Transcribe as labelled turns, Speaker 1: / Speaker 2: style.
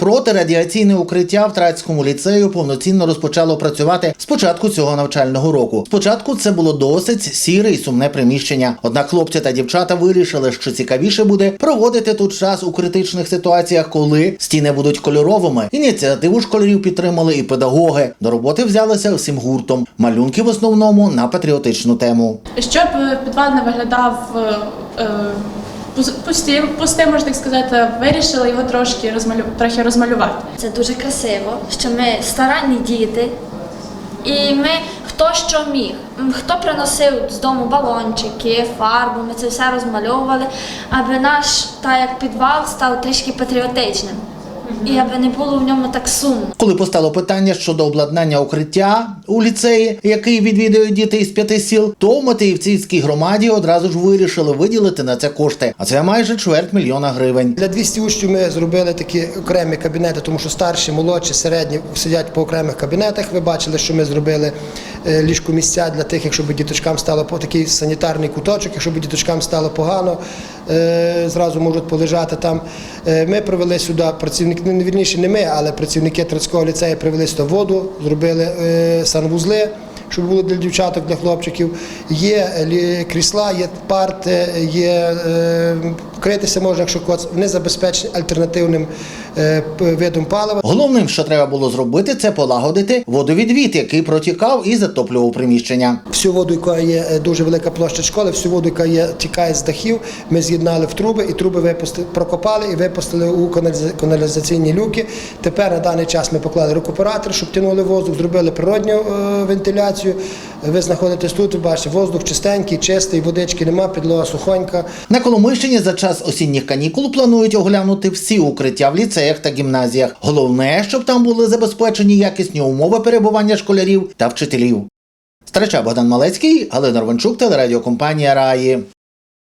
Speaker 1: Протирадіаційне укриття в Трацькому ліцею повноцінно розпочало працювати з початку цього навчального року. Спочатку це було досить сіре і сумне приміщення. Однак хлопці та дівчата вирішили, що цікавіше буде проводити тут час у критичних ситуаціях, коли стіни будуть кольоровими. Ініціативу школярів підтримали і педагоги. До роботи взялися всім гуртом. Малюнки в основному на патріотичну тему.
Speaker 2: Щоб е, підвал не виглядав е, е, пусте, можна так сказати, вирішили його трошки розмалю, трохи розмалювати.
Speaker 3: Це дуже красиво, що ми старанні діти, і ми хто що міг. Хто приносив з дому балончики, фарбу, ми це все розмальовували, аби наш та як підвал став трішки патріотичним. І аби не було в ньому так сумно.
Speaker 1: Коли постало питання щодо обладнання укриття у ліцеї, який відвідують діти із п'яти сіл, то в Матеївцівській громаді одразу ж вирішили виділити на це кошти. А це майже чверть мільйона гривень.
Speaker 4: Для 200 учнів ми зробили такі окремі кабінети, тому що старші, молодші, середні сидять по окремих кабінетах. Ви бачили, що ми зробили е, ліжко місця для тих, якщо б діточкам стало по такий санітарний куточок, якщо б діточкам стало погано, зразу можуть полежати там. Е, Ми привели сюди працівники, ну, не вірніше, не ми, але працівники Трацького ліцею привели сюди воду, зробили е, санвузли. Щоб було для дівчаток, для хлопчиків. Є крісла, є парти, є е, критися можна, якщо коц. Вони забезпечені альтернативним е, видом палива.
Speaker 1: Головним, що треба було зробити, це полагодити водовідвід, який протікав і затоплював приміщення.
Speaker 4: Всю воду, яка є е, дуже велика площа школи, всю воду, яка є, тікає з дахів, ми з'єднали в труби, і труби випусти, прокопали і випустили у каналізаційні люки. Тепер на даний час ми поклали рекуператор, щоб тянули воздух, зробили природню е, вентиляцію. Ви знаходитесь тут, ви бачите, воздух чистенький, чистий, водички нема, підлога сухонька.
Speaker 1: На Коломийщині за час осінніх канікул планують оглянути всі укриття в ліцеях та гімназіях. Головне, щоб там були забезпечені якісні умови перебування школярів та вчителів. Старича Богдан Малецький, Галина Рванчук, телерадіокомпанія Раї.